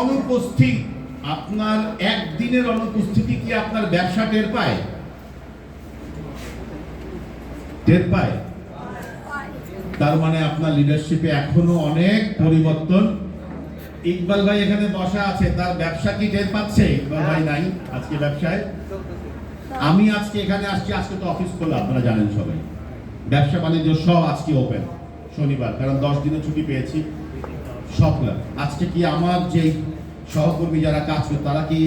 অনুপস্থিত, আপনার একদিনের অনুপস্থিতি কি আপনার ব্যবসা টের পায়? টের পায়? তার মানে আপনার লিডারশিপে এখনও অনেক পরিবর্তন। ইকবাল ভাই এখানে বসা আছে, তার ব্যবসা কি টের পাচ্ছে? ইকবাল ভাই নাই আজকে ব্যবসায়। আমি আজকে এখানে আসছি, আজকে তো অফিস খোলা, আপনারা জানেন সবাই। ব্যবসা বাণিজ্য সব আজকে ওপেন শনিবার, কারণ দশ দিনের ছুটি পেয়েছি। সব খোলা আজকে কি আমার যে সহকর্মী যারা কাজ করে তারা কি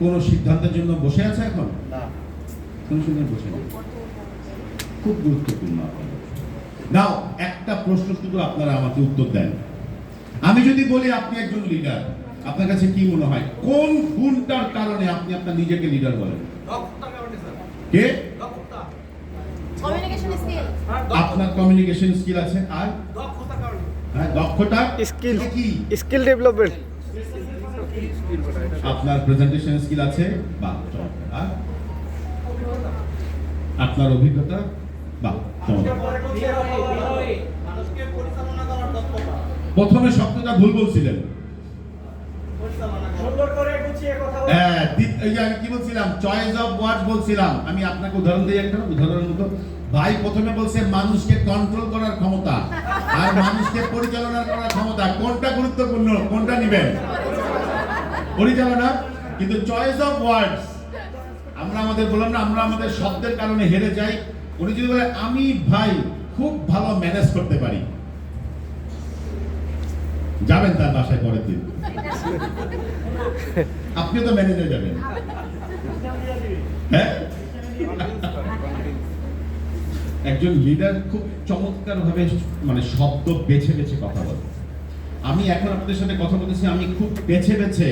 কোনো সিদ্ধান্তের জন্য বসে আছে এখন? কোনো সিদ্ধান্ত বসে নেই। খুব গুরুত্বপূর্ণ নাও একটা প্রশ্ন শুধু আপনারা আমাকে উত্তর দেন। আমি যদি বলি আপনি একজন লিডার আপনার কাছে কি মনে হয়? কোন গুণটার কারণে আপনি আপনার নিজেকে লিডার বলেন? কে? আপনার কমিউনিকেশন স্কিল আছে। আর? দক্ষতা স্কিল স্কিল ডেভেলপমেন্ট। আপনার প্রেজেন্টেশন স্কিল আছে? বা আপনার অভিজ্ঞতা? বা প্রথমে শব্দটা ভুল বলছিলেন হ্যাঁ দ্বিত- এই যে আমি কি বলছিলাম? চয়েস অফ ওয়ার্ড বলছিলাম। আমি আপনাকে উদাহরণ দিই একটা উদাহরণের মতো ভাই প্রথমে বলছে, মানুষকে কন্ট্রোল করার ক্ষমতা। আর মানুষকে পরিচালনা করার ক্ষমতা। কোনটা গুরুত্বপূর্ণ? কোনটা নেবেন? পরিচালনা। কিন্তু চয়েস অফ ওয়ার্ডস আমরা আমাদের বললাম না, আমরা আমাদের শব্দের কারণে হেরে যাই। উনি যদি বলে, আমি ভাই, খুব ভালো ম্যানেজ করতে পারি। যাবেন তার বাসায় পরের দিন। আপনি তো ম্যানেজ হয়ে যাবেন। হ্যাঁ? একজন লিডার খুব চমৎকার ভাবে মানে শব্দ বেছে বেছে কথা বলে। আমি এখন আপনাদের সাথে কথা বলতেছি, আমি খুব বেছে বেছে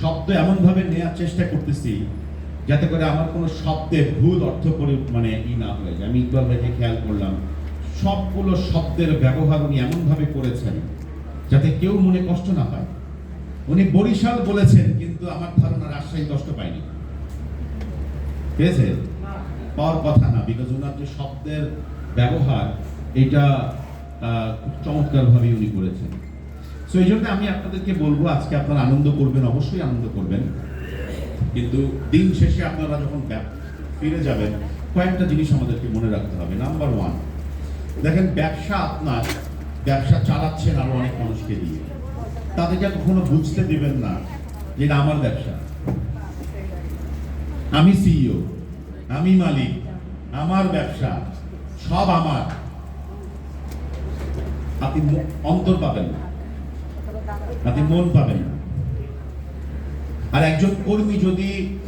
শব্দ এমন ভাবে নেওয়ার চেষ্টা করতেছি, যাতে করে আমার কোনো শব্দে ভুল অর্থ করে মানে ই না হয়ে যায়। আমি ইকবাল ভাইকে খেয়াল করলাম, সবগুলো শব্দের ব্যবহার উনি এমন ভাবে করেছেন যাতে কেউ মনে কষ্ট না পায়। উনি বরিশাল বলেছেন, কিন্তু আমার ধারণা রাজশাহী কষ্ট পায়নি। পেয়েছে পাওয়ার কথা না বিকজ ওনার যে শব্দের ব্যবহার, এটা খুব চমৎকারভাবে উনি করেছেন। সো এই জন্য আমি আপনাদেরকে বলব, আজকে আপনারা আনন্দ করবেন, অবশ্যই আনন্দ করবেন। কিন্তু দিন শেষে আপনারা যখন ফিরে যাবেন, কয়েকটা জিনিস আমাদেরকে মনে রাখতে হবে। নাম্বার ওয়ান দেখেন, ব্যবসা আপনার ব্যবসা চালাচ্ছেন আরও অনেক মানুষকে দিয়ে তাদেরকে কখনো বুঝতে দেবেন না যে এটা আমার ব্যবসা। আমি সিইও আমি মালিক, আমার ব্যবসা, সব আমার। আপনি অন্তর পাবেন না। আপনি মন পাবেন না। আর একজন কর্মী যদি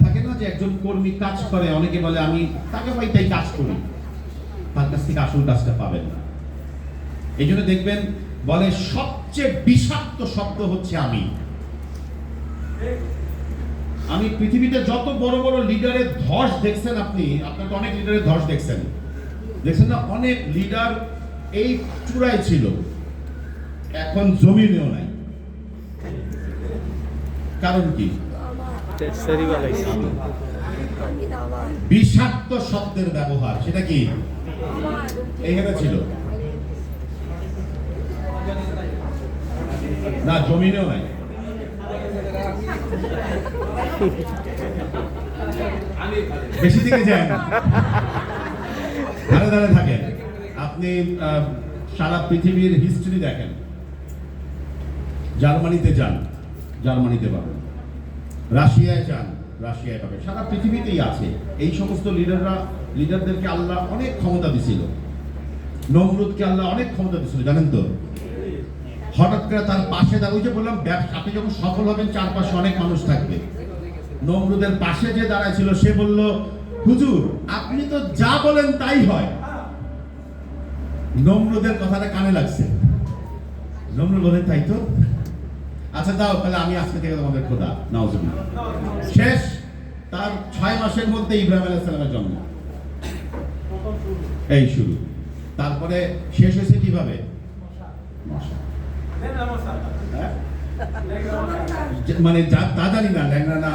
থাকে না যে একজন কর্মী কাজ করে, অনেকে বলে আমি তাকে ভাই তাই কাজ করি। তার কাছ থেকে আসল কাজটা পাবেন না। এই জন্য দেখবেন বলে সবচেয়ে বিষাক্ত শব্দ হচ্ছে আমি। আমি পৃথিবীতে যত বড় বড় লিডারের ধস দেখছেন আপনি আপনার তো অনেক লিডারের ধস দেখছেন। দেখছেন না অনেক লিডার এই চূড়ায় ছিল। এখন জমিনেও নাই। কারণ কি? বিষাক্ত শব্দের ব্যবহার সেটা কি? এইখানে ছিল। না, জমিনেও নাই। বেশি দিকে যায় না ধারে ধারে থাকেন। আপনি সারা পৃথিবীর হিস্ট্রি দেখেন। জার্মানিতে যান, জার্মানিতে পাবেন। রাশিয়ায় যান, রাশিয়ায় পাবেন। সারা পৃথিবীতেই আছে। এই সমস্ত লিডাররা লিডারদেরকে আল্লাহ অনেক ক্ষমতা দিছিল। নমরুদকে আল্লাহ অনেক ক্ষমতা দিছিল, জানেন তো? হঠাৎ করে তার পাশে দাঁড় ওই যে বললাম আপনি যখন সফল হবেন, চারপাশে অনেক মানুষ থাকবে। নমরুদের পাশে যে দাঁড়ায় ছিল সে বলল, হুজুর, আপনি তো যা বলেন তাই হয়। নমরুদের কথাটা কানে লাগছে। নমরুদ বলেন তাই তো? আচ্ছা দাও, তাহলে আমি আজকে থেকে তোমাদের খোদা, নাউজুবিল্লাহ। শেষ, তার ছয় মাসের মধ্যে ইব্রাহিম আলাইহিস সালামের জন্ম। এই শুরু। তারপরে শেষ হয়েছে কীভাবে? মশা। মানে তা জানি না, ল্যাংড়া না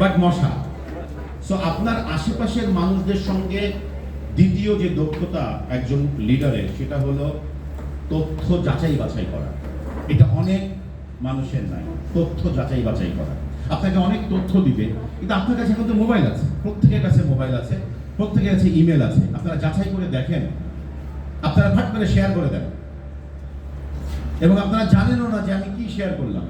বাট মশা। সো আপনার আশেপাশের মানুষদের সঙ্গে দ্বিতীয় যে দক্ষতা একজন লিডারের সেটা হলো তথ্য যাচাই বাছাই করা। এটা অনেক মানুষের নাই, তথ্য যাচাই বাছাই করা। আপনাকে অনেক তথ্য দিবে, কিন্তু আপনার কাছে এখন তো মোবাইল আছে। প্রত্যেকের কাছে মোবাইল আছে, প্রত্যেকের কাছে ইমেল আছে। আপনারা যাচাই করে দেখেন। আপনারা ভাট করে শেয়ার করে দেন। এবং আপনারা জানেনও না যে আমি কি শেয়ার করলাম।